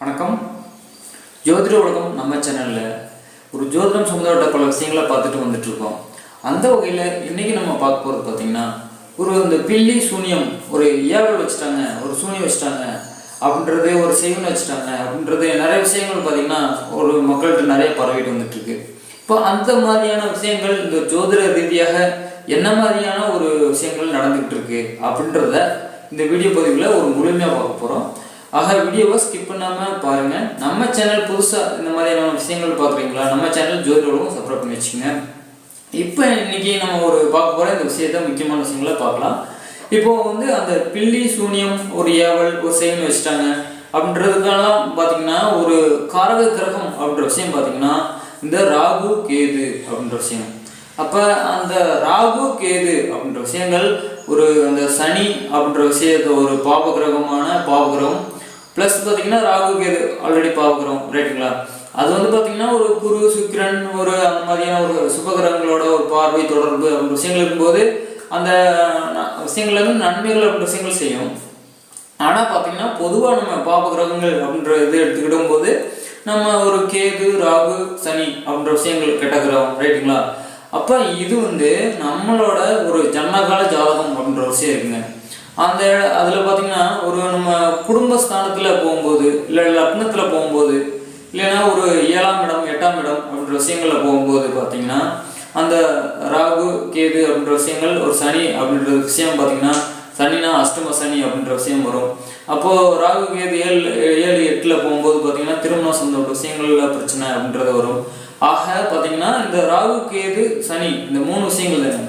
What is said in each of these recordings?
வணக்கம். ஜோதிட உலகம் நம்ம சேனலில் ஒரு ஜோதிடம் சம்மந்தப்பட்ட பல விஷயங்களை பார்த்துட்டு வந்துட்டு இருக்கோம் அந்த வகையில் இன்னைக்கு நம்ம பார்க்க போகிறது பார்த்தீங்கன்னா ஒரு இந்த பில்லி சூனியம் ஒரு ஏவல் வச்சுட்டாங்க ஒரு சூனியம் வச்சுட்டாங்க அப்படின்றது ஒரு செய்வன் வச்சுட்டாங்க அப்படின்றது நிறைய விஷயங்கள் பார்த்தீங்கன்னா ஒரு மக்கள்கிட்ட நிறைய பரவிட்டு வந்துட்டுருக்கு. இப்போ அந்த மாதிரியான விஷயங்கள் இந்த ஜோதிட ரீதியாக என்ன மாதிரியான ஒரு விஷயங்கள் நடந்துகிட்டு இருக்கு அப்படின்றத இந்த வீடியோ பதிவில் ஒரு முழுமையாக பார்க்க போகிறோம் ஆக வீடியோவை ஸ்கிப் பண்ணாமல் பாருங்கள் நம்ம சேனல் புதுசாக இந்த மாதிரியான விஷயங்கள் பார்க்குறீங்களா? நம்ம சேனல் ஜோதிடவும் சப்ஸ்கிரைப் பண்ணி வச்சுக்கோங்க. இப்போ இன்னைக்கு நம்ம ஒரு பார்க்க போகிற இந்த விஷயத்த முக்கியமான விஷயங்களை பார்க்கலாம். இப்போ வந்து அந்த பில்லி சூனியம் ஒரு ஏவல் ஒரு செய்வன் வச்சுட்டாங்க. அப்படின்றதுக்கெல்லாம் பார்த்தீங்கன்னா ஒரு காரக கிரகம் அப்படின்ற விஷயம் பார்த்தீங்கன்னா இந்த ராகு கேது அப்படின்ற விஷயம். அப்போ அந்த ராகு கேது அப்படின்ற விஷயங்கள் ஒரு அந்த சனி அப்படின்ற விஷயத்த ஒரு பாப கிரகமான பாப கிரகம் ப்ளஸ் பார்த்தீங்கன்னா ராகு கேது ஆல்ரெடி பார்க்குறோம் ரைட்டுங்களா அது வந்து பார்த்தீங்கன்னா ஒரு குரு சுக்கிரன் ஒரு அந்த மாதிரியான ஒரு சுபகிரகங்களோட ஒரு பார்வை தொடர்பு அப்படின்ற விஷயங்கள் இருக்கும்போது அந்த விஷயங்கள் வந்து நன்மைகள் அப்படின்ற விஷயங்கள் செய்யும். ஆனால் பார்த்தீங்கன்னா பொதுவாக நம்ம பாப கிரகங்கள் அப்படின்ற இது எடுத்துக்கிடும் போது நம்ம ஒரு கேது ராகு சனி அப்படின்ற விஷயங்கள் கெட்ட கிரகம் ரைட்டுங்களா அப்போ இது வந்து நம்மளோட ஒரு ஜன்னகால ஜாதகம் அப்படின்ற விஷயம் இருக்குங்க. அந்த அதில் பார்த்தீங்கன்னா ஒரு நம்ம குடும்பஸ்தானத்தில் போகும்போது இல்லை லக்னத்தில் போகும்போது இல்லைன்னா ஒரு ஏழாம் இடம் எட்டாம் இடம் அப்படின்ற விஷயங்களில் போகும்போது பார்த்தீங்கன்னா அந்த ராகு கேது அப்படின்ற விஷயங்கள் ஒரு சனி அப்படின்ற விஷயம் பார்த்தீங்கன்னா சனினா அஷ்டம சனி அப்படின்ற விஷயம் வரும். அப்போது ராகு கேது ஏழு ஏழு எட்டில் போகும்போது பார்த்தீங்கன்னா திருமணம் சொந்த விஷயங்கள்ல பிரச்சனை அப்படின்றது வரும். ஆக பார்த்தீங்கன்னா இந்த ராகு கேது சனி இந்த மூணு விஷயங்கள் தானே?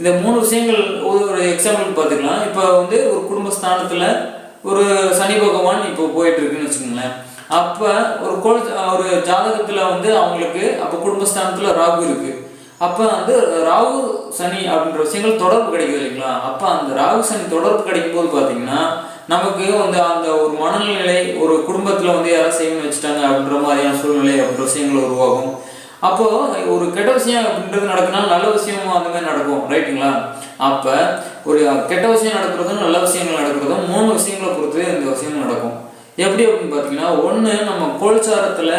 இந்த மூணு விஷயங்கள் ஒரு ஒரு எக்ஸாம்பிள் பார்த்துக்கலாம். இப்போ வந்து ஒரு குடும்ப ஸ்தானத்தில் ஒரு சனி பகவான் இப்போ போயிட்டு இருக்குன்னு வச்சுக்கோங்களேன். அப்போ ஒரு கோல் ஒரு ஜாதகத்தில் வந்து அவங்களுக்கு அப்போ குடும்பஸ்தானத்தில் ராகு இருக்கு. அப்போ வந்து ராகு சனி அப்படின்ற விஷயங்கள் தொடர்பு கிடைக்குது இல்லைங்களா? அப்போ அந்த ராகு சனி தொடர்பு கிடைக்கும் போது பார்த்தீங்கன்னா நமக்கு வந்து அந்த ஒரு மனநிலை ஒரு குடும்பத்தில் வந்து யாராவது செய்யணும்னு வச்சுட்டாங்க அப்படின்ற மாதிரியான சூழ்நிலை அப்படின்ற விஷயங்கள் உருவாகும். அப்போ ஒரு கெட்ட விஷயம் அப்படின்றது நடக்குன்னா நல்ல விஷயமும் அந்த மாதிரி நடக்கும் ரைட்டுங்களா? அப்போ ஒரு கெட்ட விஷயம் நடக்கிறதும் நல்ல விஷயங்கள் நடக்கிறதும் மூணு விஷயங்களை பொறுத்து இந்த விஷயம் நடக்கும். எப்படி அப்படின்னு பார்த்தீங்கன்னா ஒன்று நம்ம கோல்சாரத்தில்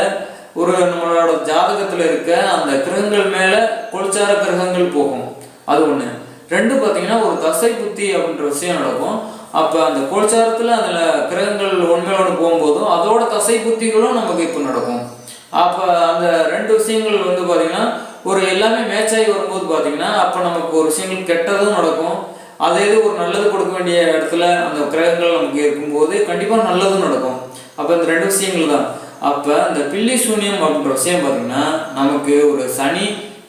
ஒரு நம்மளோட ஜாதகத்தில் இருக்க அந்த கிரகங்கள் மேலே கோல்சார கிரகங்கள் போகும். அது ஒன்று ரெண்டு பார்த்தீங்கன்னா ஒரு தசை புத்தி அப்படின்ற விஷயம் நடக்கும். அப்போ அந்த கோல்சாரத்தில் அதில் கிரகங்கள் ஒன்மையோடு போகும்போதும் அதோட தசை புத்திகளும் நமக்கு இப்போ நடக்கும். அப்போ அந்த ரெண்டு விஷயங்கள் வந்து பார்த்தீங்கன்னா ஒரு எல்லாமே மேட்ச் ஆகி வரும்போது பார்த்தீங்கன்னா அப்போ நமக்கு ஒரு விஷயங்கள் கெட்டதும் நடக்கும். அதே இது ஒரு நல்லது கொடுக்க வேண்டிய இடத்துல அந்த கிரகங்கள் நமக்கு இருக்கும்போது கண்டிப்பாக நல்லதும் நடக்கும். அப்போ இந்த ரெண்டு விஷயங்கள் தான். அப்போ இந்த பில்லி சூன்யம் அப்படின்ற விஷயம் பார்த்தீங்கன்னா நமக்கு ஒரு சனி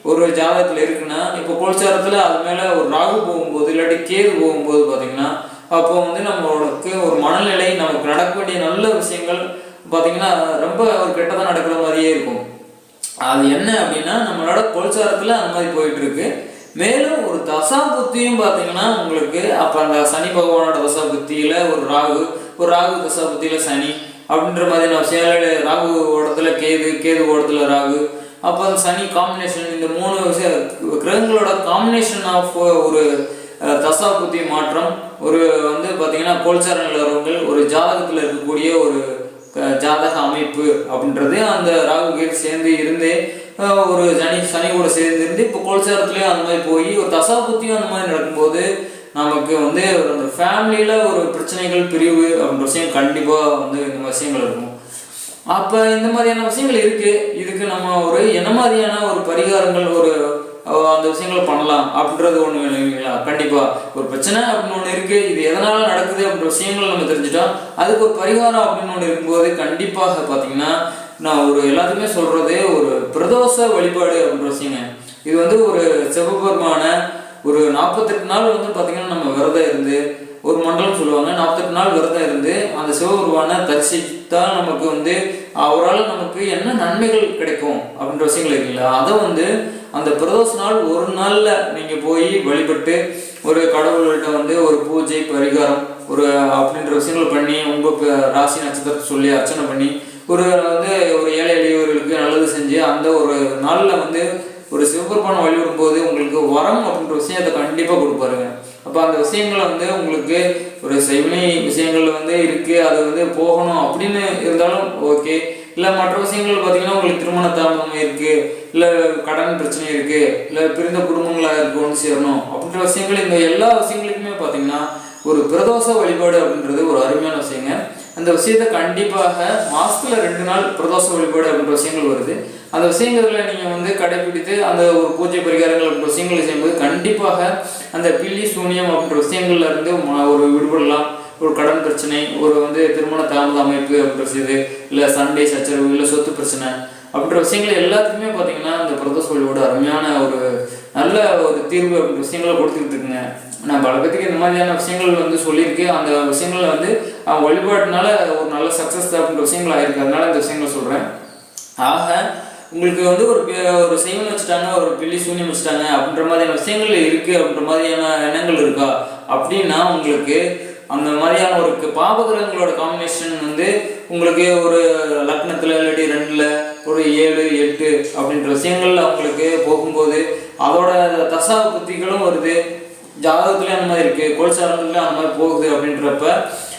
ஒரு ஜாதகத்தில் இருக்குன்னா இப்போ கோல்சாரத்தில் அது மேலே ஒரு ராகு போகும்போது இல்லாட்டி கேது போகும்போது பார்த்தீங்கன்னா அப்போ வந்து நம்மளுக்கு ஒரு மனநிலை நமக்கு நடக்க வேண்டிய நல்ல விஷயங்கள் பார்த்தீங்கன்னா ரொம்ப ஒரு கெட்டதாக நடக்கிற மாதிரியே இருக்கும். அது என்ன அப்படின்னா நம்மளோட கோல்சாரத்தில் அந்த மாதிரி போயிட்டு இருக்கு மேலும் ஒரு தசா புத்தியும் பார்த்தீங்கன்னா உங்களுக்கு அப்போ அந்த சனி பகவானோட தசா புத்தியில் ஒரு ராகு ஒரு ராகு தசா புத்தியில் சனி அப்படின்ற மாதிரி நான் விஷயங்கள் ராகு ஓடத்தில் கேது கேது ஓடத்தில் ராகு. அப்போ அந்த சனி காம்பினேஷன் இந்த மூணு கிரகங்களோட காம்பினேஷன் ஆஃப் ஒரு தசா புத்தி மாற்றம் ஒரு வந்து பார்த்தீங்கன்னா கோல்சார நிலவரங்கள் ஒரு ஜாதகத்தில் இருக்கக்கூடிய ஒரு ஜாதக அமைப்பு அப்படின்றது அந்த ராகு கேது சேர்ந்து இருந்து ஒரு சனி சனி கூட சேர்ந்து இருந்து இப்போ கோல்சாரத்துலேயும் அந்த மாதிரி போய் ஒரு தசாபுத்தியும் அந்த மாதிரி நடக்கும்போது நமக்கு வந்து ஒரு அந்த ஃபேமிலியில் ஒரு பிரச்சனைகள் பிரிவு அப்படின்ற விஷயம் கண்டிப்பாக வந்து இந்த விஷயங்கள் இருக்கும். அப்போ இந்த மாதிரியான விஷயங்கள் இருக்குது இதுக்கு நம்ம ஒரு என்ன மாதிரியான ஒரு பரிகாரங்கள் ஒரு அந்த விஷயங்களை பண்ணலாம் அப்படின்றது ஒன்று இல்லைங்களா? கண்டிப்பாக ஒரு பிரச்சனை அப்படின்னு ஒன்று இருக்குது இது எதனால் நடக்குது அப்படின்ற விஷயங்கள் நம்ம தெரிஞ்சுட்டோம். அதுக்கு ஒரு பரிகாரம் அப்படின்னு ஒன்று இருக்கும்போது கண்டிப்பாக பார்த்தீங்கன்னா நான் ஒரு எல்லாத்துக்குமே சொல்கிறது ஒரு பிரதோஷ வழிபாடு அப்படின்ற விஷயங்க. இது வந்து ஒரு சிவபெருமான ஒரு நாற்பத்தெட்டு நாள் வந்து பார்த்திங்கன்னா நம்ம விரதம் இருந்து ஒரு மண்டலம் சொல்லுவாங்க நாற்பத்தெட்டு நாள் விரதம் இருந்து அந்த சிவபெருமானை தரிசித்தால் நமக்கு வந்து அவரால் நமக்கு என்ன நன்மைகள் கிடைக்கும் அப்படின்ற விஷயங்கள் இருக்குங்களா அதை வந்து அந்த பிரதோஷ நாள் ஒரு நாளில் நீங்கள் போய் வழிபட்டு ஒரு கடவுள்கிட்ட வந்து ஒரு பூஜை பரிகாரம் ஒரு அப்படின்ற விஷயங்கள் பண்ணி உங்கள் ராசி நட்சத்திரத்தை சொல்லி அர்ச்சனை பண்ணி ஒரு வந்து ஒரு ஏழை எளியவர்களுக்கு நல்லது செஞ்சு அந்த ஒரு நாளில் வந்து ஒரு சிவபெருமானை வழிபடும் போது உங்களுக்கு வரம் அப்படின்ற விஷயத்தை கண்டிப்பாக கொடுப்பாருங்க. அப்போ அந்த விஷயங்கள் வந்து உங்களுக்கு ஒரு செய்வினை விஷயங்கள் வந்து இருக்குது அது வந்து போகணும் அப்படின்னு இருந்தாலும் ஓகே இல்லை மற்ற விஷயங்கள் பார்த்தீங்கன்னா உங்களுக்கு திருமண தாமதம் இருக்குது இல்லை கடன் பிரச்சனை இருக்குது இல்லை பிரிந்த குடும்பங்களாக இருக்குது ஒன்று சேரணும். அப்படின்ற விஷயங்கள் இந்த எல்லா விஷயங்களுக்குமே பார்த்தீங்கன்னா ஒரு பிரதோஷ வழிபாடு அப்படின்றது ஒரு அருமையான விஷயங்க. அந்த விஷயத்தை கண்டிப்பாக மாதத்தில் ரெண்டு நாள் பிரதோஷ வழிபாடு அப்படின்ற விஷயங்கள் வருது. அந்த விஷயங்களில் நீங்கள் வந்து கடைபிடித்து அந்த ஒரு பூஜை பரிகாரங்கள் அப்படின்ற விஷயங்களை செய்யும்போது கண்டிப்பாக அந்த பில்லி சூனியம் அப்படின்ற விஷயங்கள்ல இருந்து ஒரு விடுபடலாம். ஒரு கடன் பிரச்சனை ஒரு வந்து திருமண தாமத அமைப்பு அப்படின்றது இல்லை சண்டை சச்சரவு இல்லை சொத்து பிரச்சனை அப்படின்ற விஷயங்கள் எல்லாத்துக்குமே பார்த்தீங்கன்னா இந்த பிரதோஷ வழிபாடு அருமையான ஒரு நல்ல ஒரு தீர்வு அப்படின்ற விஷயங்களை கொடுத்துக்கிட்டு இருக்குங்க. நான் பல பேத்துக்கு இந்த மாதிரியான விஷயங்கள் வந்து சொல்லியிருக்கேன் அந்த விஷயங்கள் வந்து அவன் வழிபாட்டுனால ஒரு நல்ல சக்ஸஸ் அப்படின்ற விஷயங்கள் ஆயிருக்கு. அதனால இந்த விஷயங்களை சொல்கிறேன் ஆக உங்களுக்கு வந்து ஒரு ஒரு செய்வன் வச்சுட்டாங்க ஒரு பில்லி சூன்யம் வச்சுட்டாங்க அப்படின்ற மாதிரியான விஷயங்கள் இருக்குது அப்படின்ற மாதிரியான எண்ணங்கள் இருக்கா? அப்படின்னா உங்களுக்கு அந்த மாதிரியான ஒரு க- பாபகிரகங்களோட காம்பினேஷன் வந்து உங்களுக்கு ஒரு லக்னத்தில் இல்லாட்டி ரெண்டில் ஒரு ஏழு எட்டு அப்படின்ற விஷயங்கள்ல அவங்களுக்கு போகும்போது அதோட தசா புத்திகளும் வருது. ஜாதகத்துலேயும் அந்த மாதிரி இருக்கு. கோல்சாரங்கள்லேயும் அந்த மாதிரி போகுது அப்படின்றப்ப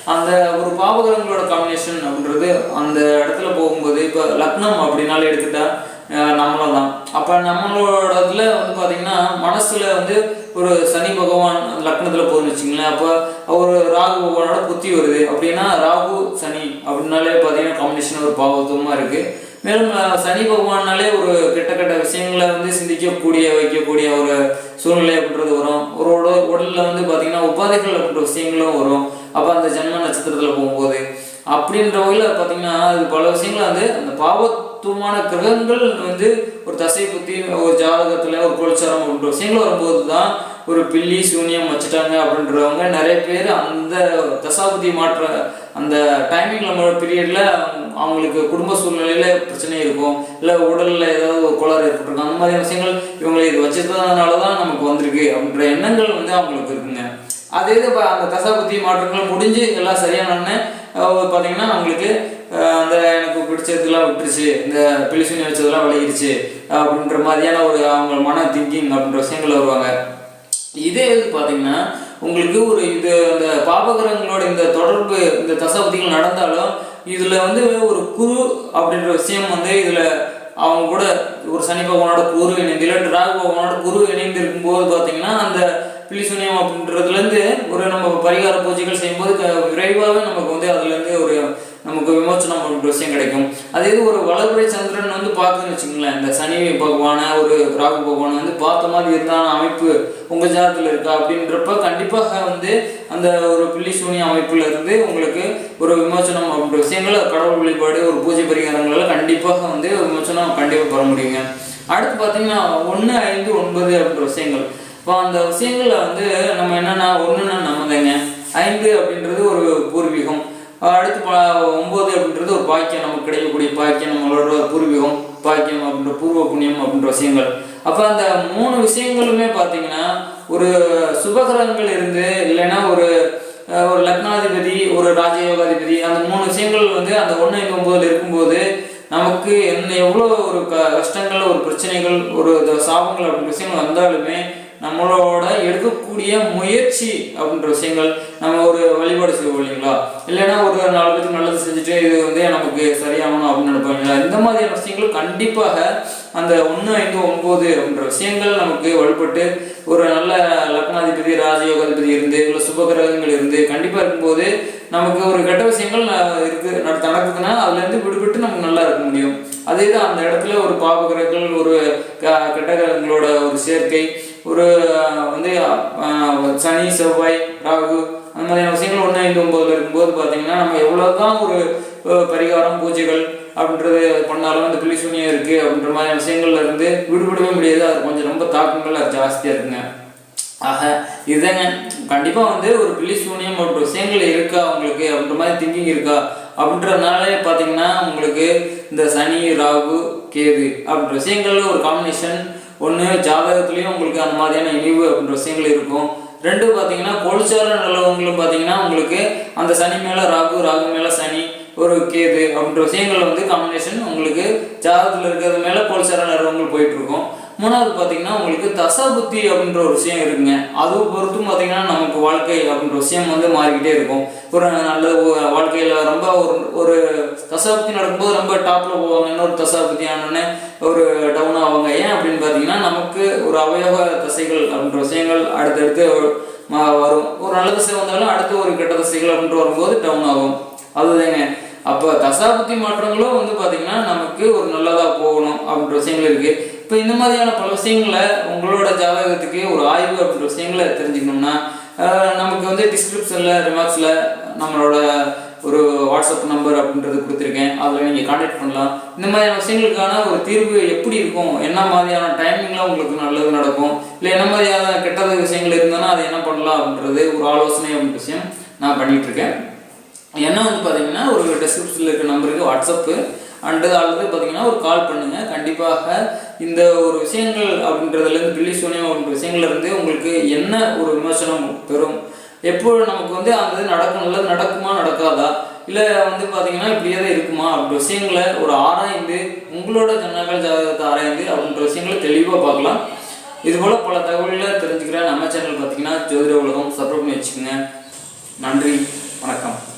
அந்த ஒரு பாவகிரகங்களோட காம்பினேஷன் அப்படின்றது அந்த இடத்துல போகும்போது இப்போ லக்னம் அப்படின்னாலே எடுத்துட்டா நம்மளை நம்மளும் தான் அப்போ நம்மளோட இதில் வந்து பார்த்தீங்கன்னா மனசில் வந்து ஒரு சனி பகவான் லக்னத்தில் போகுதுன்னு வச்சுங்களேன் அப்போ ஒரு ராகு பகவானோட புத்தி வருது. அப்படின்னா ராகு சனி அப்படின்னாலே பார்த்தீங்கன்னா காம்பினேஷன் ஒரு பாவத்துவமாக இருக்குது மேலும் சனி பகவானாலே ஒரு கெட்ட கெட்ட விஷயங்களை வந்து சிந்திக்கக்கூடிய வைக்கக்கூடிய ஒரு சூழ்நிலை அப்படின்றது வரும். ஒரு உடல் உடலில் வந்து பார்த்தீங்கன்னா உபாதைகள் அப்படின்ற விஷயங்களும் வரும். அப்போ அந்த ஜென்ம நட்சத்திரத்தில் போகும்போது அப்படின்ற வகையில் பார்த்தீங்கன்னா அது பல விஷயங்களை வந்து அந்த பாவத்துவமான கிரகங்கள் வந்து ஒரு தசை புத்தி ஒரு ஜாதகத்தில் ஒரு கோல்சாரம் அப்படின்ற விஷயங்கள் வரும்போது தான் ஒரு பில்லி சூனியம் வச்சுட்டாங்க அப்படின்றவங்க நிறைய பேர் அந்த தசாபுத்தி மாற்ற அந்த டைமிங் நம்மளோட பீரியடில் அவங்களுக்கு குடும்ப சூழ்நிலையில் பிரச்சனை இருக்கும். இல்லை உடலில் ஏதாவது ஒரு கோளாறு ஏற்பட்டிருக்கும். அந்த மாதிரி விஷயங்கள் இவங்களை இது வச்சிருந்ததுனால தான் நமக்கு வந்திருக்கு அப்படின்ற எண்ணங்கள் வந்து அவங்களுக்கு இருக்குங்க. அதே இது இப்போ அந்த தசாபுத்தி மாற்றங்கள் முடிஞ்சு எல்லாம் சரியானோடனே பார்த்தீங்கன்னா அவங்களுக்கு அந்த எனக்கு பிடிச்சதுலாம் விட்டுருச்சு. இந்த பிலிசுனி வச்சதெல்லாம் விளையிருச்சு அப்படின்ற மாதிரியான ஒரு அவங்க மன திங்கிங் அப்படின்ற விஷயங்கள் வருவாங்க. இதே இது பார்த்தீங்கன்னா உங்களுக்கு ஒரு இது அந்த பாபகிரகங்களோட இந்த தொடர்பு இந்த தசாபதிகள் நடந்தாலும் இதில் வந்து ஒரு குரு அப்படின்ற விஷயம் வந்து இதில் அவங்க கூட ஒரு சனி பகவானோட குரு இணைந்து இல்லாட்டி ராகு பகவானோட குரு இணைந்து இருக்கும்போது பார்த்தீங்கன்னா அந்த பிலிசுனியம் அப்படின்றதுலேருந்து ஒரு நம்ம பரிகார பூஜைகள் செய்யும்போது விரைவாகவே நமக்கு வந்து அதுலேருந்து ஒரு நமக்கு விமோச்சனம் பண்ணுற விஷயம் கிடைக்கும். அதே இது ஒரு வளர்புரை சந்திரன் வந்து பார்த்துன்னு வச்சுங்களேன் இந்த சனி பகவானை ஒரு ராகு பகவானை வந்து பார்த்த மாதிரி இருந்தான அமைப்பு உங்கள் ஜாதத்தில் இருக்கா அப்படின்றப்ப கண்டிப்பாக வந்து அந்த ஒரு பில்லி சூனிய அமைப்புல இருந்து உங்களுக்கு ஒரு விமோச்சனம் அப்படின்ற விஷயங்கள் கடவுள் வழிபாடு ஒரு பூஜை பரிகாரங்களால் கண்டிப்பாக வந்து ஒரு விமோச்சனம் கண்டிப்பாக பெற முடியுங்க. அடுத்து பார்த்தீங்கன்னா ஒன்று ஐந்து ஒன்பது அப்படின்ற விஷயங்கள். இப்போ அந்த விஷயங்களில் வந்து நம்ம என்னென்னா ஒன்றுன்னா நம்மதாங்க ஐந்து அப்படின்றது ஒரு பூர்வீகம். அடுத்து ப- ஒன்பது அப்படின்றது ஒரு பாக்கியம். நமக்கு கிடைக்கக்கூடிய பாக்கியம் நம்மளோட பூர்வீகம் பாக்கியம் அப்படின்ற பூர்வ புண்ணியம் அப்படின்ற விஷயங்கள். அப்போ அந்த மூணு விஷயங்களுமே பார்த்தீங்கன்னா ஒரு சுபகிரகங்கள் இருந்து இல்லைன்னா ஒரு ஒரு லக்னாதிபதி ஒரு ராஜயோகாதிபதி அந்த மூணு விஷயங்கள் வந்து அந்த ஒன்று ஐந்து இருக்கும்போது நமக்கு என்ன எவ்வளோ ஒரு க கஷ்டங்கள் ஒரு பிரச்சனைகள் ஒரு சாபங்கள் அப்படின்ற விஷயங்கள் வந்தாலுமே நம்மளோட எடுக்கக்கூடிய முயற்சி அப்படின்ற விஷயங்கள் நம்ம ஒரு வழிபாடு செய்வோம் இல்லைங்களா? இல்லைன்னா ஒரு நாலு பேருக்கு நல்லது செஞ்சுட்டு இது வந்து நமக்கு சரியாகணும் அப்படின்னு நினைப்பாங்களா இந்த மாதிரியான விஷயங்கள் கண்டிப்பாக அந்த ஒன்று ஐந்து ஒன்பது அப்படின்ற விஷயங்கள் நமக்கு வழிபட்டு ஒரு நல்ல லக்னாதிபதி ராஜயோகாதிபதி இருந்து இல்லை சுபகிரகங்கள் இருந்து கண்டிப்பாக இருக்கும்போது நமக்கு ஒரு கெட்ட விஷயங்கள் இருக்கு நடக்குதுன்னா அதுலேருந்து விடுபட்டு நமக்கு நல்லா இருக்க முடியும். அதே தான் அந்த இடத்துல ஒரு பாபகிரகங்கள் ஒரு க- கெட்ட கிரகங்களோட ஒரு சேர்க்கை ஒரு வந்து சனி செவ்வாய் ராகு அந்த மாதிரியான விஷயங்கள் ஒன்று ஐந்து ஒன்பதுல இருக்கும்போது பார்த்தீங்கன்னா நம்ம எவ்வளோதான் ஒரு பரிகாரம் பூஜைகள் அப்படின்றது பண்ணாலும் அந்த பிள்ளைசூனியம் இருக்குது அப்படின்ற மாதிரியான விஷயங்கள்ல இருந்து விடுபடவே முடியாது. அது கொஞ்சம் ரொம்ப தாக்கங்கள் அது ஜாஸ்தியாக இருக்குங்க. ஆக இதுதாங்க. கண்டிப்பாக வந்து ஒரு பிள்ளை சூனியம் அப்படின்ற விஷயங்கள் இருக்கா உங்களுக்கு அப்படின்ற மாதிரி திங்கிங் இருக்கா அப்படின்றதுனாலே பார்த்தீங்கன்னா உங்களுக்கு இந்த சனி ராகு கேது அப்படின்ற விஷயங்கள்ல ஒரு காம்பினேஷன் ஒன்று ஜாதகத்துலேயும் உங்களுக்கு அந்த மாதிரியான இழிவு அப்படின்ற விஷயங்கள் இருக்கும். ரெண்டு பார்த்தீங்கன்னா பொழிச்சார நிலவங்களும் பார்த்தீங்கன்னா உங்களுக்கு அந்த சனி மேலே ராகு ராகு மேலே சனி ஒரு கேது அப்படின்ற விஷயங்கள் வந்து காம்பினேஷன் உங்களுக்கு ஜாதகத்தில் இருக்கிறது மேலே பொழிச்சார நிலவங்கள் போயிட்டு இருக்கும். மூணாவது பார்த்தீங்கன்னா உங்களுக்கு தசாபுத்தி அப்படின்ற ஒரு விஷயம் இருக்குங்க. அது பொறுத்தும் பார்த்தீங்கன்னா நமக்கு வாழ்க்கை அப்படின்ற விஷயம் வந்து மாறிக்கிட்டே இருக்கும். ஒரு நல்ல வாழ்க்கையில் ரொம்ப ஒரு ஒரு தசாபுத்தி நடக்கும்போது ரொம்ப டாப்பில் போவாங்க. இன்னொரு தசாபுத்தி ஆனோடனே ஒரு டவுன் ஆவாங்க. ஏன் அப்படின்னு பார்த்தீங்கன்னா நமக்கு ஒரு அவயோக தசைகள் அப்படின்ற விஷயங்கள் அடுத்தடுத்து வரும். ஒரு நல்ல தசை வந்தாலும் அடுத்து ஒரு கெட்ட தசைகள் அப்படின்ட்டு வரும்போது டவுன் ஆகும். அதுதாங்க. அப்போ தசாபுத்தி மாற்றங்களும் வந்து பார்த்தீங்கன்னா நமக்கு ஒரு நல்லதாக போகணும் அப்படின்ற விஷயங்கள் இருக்குது இப்போ இந்த மாதிரியான பல விஷயங்களை உங்களோட ஜாதகத்துக்கு ஒரு ஆய்வு அப்படின்ற விஷயங்களை தெரிஞ்சுக்கணும்னா நமக்கு வந்து டிஸ்கிரிப்ஷனில் ரிமார்க்ஸில் நம்மளோட ஒரு வாட்ஸ்அப் நம்பர் அப்படின்றது கொடுத்துருக்கேன். அதில் நீங்கள் காண்டாக்ட் பண்ணலாம். இந்த மாதிரியான விஷயங்களுக்கான ஒரு தீர்வு எப்படி இருக்கும்? என்ன மாதிரியான டைமிங்கில் உங்களுக்கு நல்லது நடக்கும்? இல்லை என்ன மாதிரியான கெட்டது விஷயங்கள் இருந்ததுன்னா அதை என்ன பண்ணலாம் அப்படின்றது ஒரு ஆலோசனை அப்படின்ற விஷயம் நான் பண்ணிகிட்ருக்கேன் இருக்கேன். என்ன வந்து பார்த்தீங்கன்னா ஒரு டிஸ்கிரிப்ஷனில் இருக்க நம்பருக்கு வாட்ஸ்அப்பு அண்டு அல்லது பார்த்தீங்கன்னா ஒரு கால் பண்ணுங்கள் கண்டிப்பாக இந்த ஒரு விஷயங்கள் அப்படின்றதுலேருந்து பில்லி சூனியம் அப்படின்ற விஷயங்கள்லேருந்து உங்களுக்கு என்ன ஒரு விமர்சனம் பெறும்? எப்போ நமக்கு வந்து அந்த இது நடக்கும் நல்லது நடக்குமா? நடக்காதா? இல்லை வந்து பார்த்தீங்கன்னா இப்படியே தான் இருக்குமா? அப்படின்ற விஷயங்களை ஒரு ஆராய்ந்து உங்களோட ஜனநாயக ஜாதகத்தை ஆராய்ந்து அப்படின்ற விஷயங்களை தெளிவாக பார்க்கலாம். இதுபோல் பல தகவல்களை தெரிஞ்சுக்கிற நம்ம சேனல் பார்த்தீங்கன்னா ஜோதிட உலகம். சப்ஸ்கிரைப் பண்ணி வச்சுக்கோங்க. நன்றி. வணக்கம்.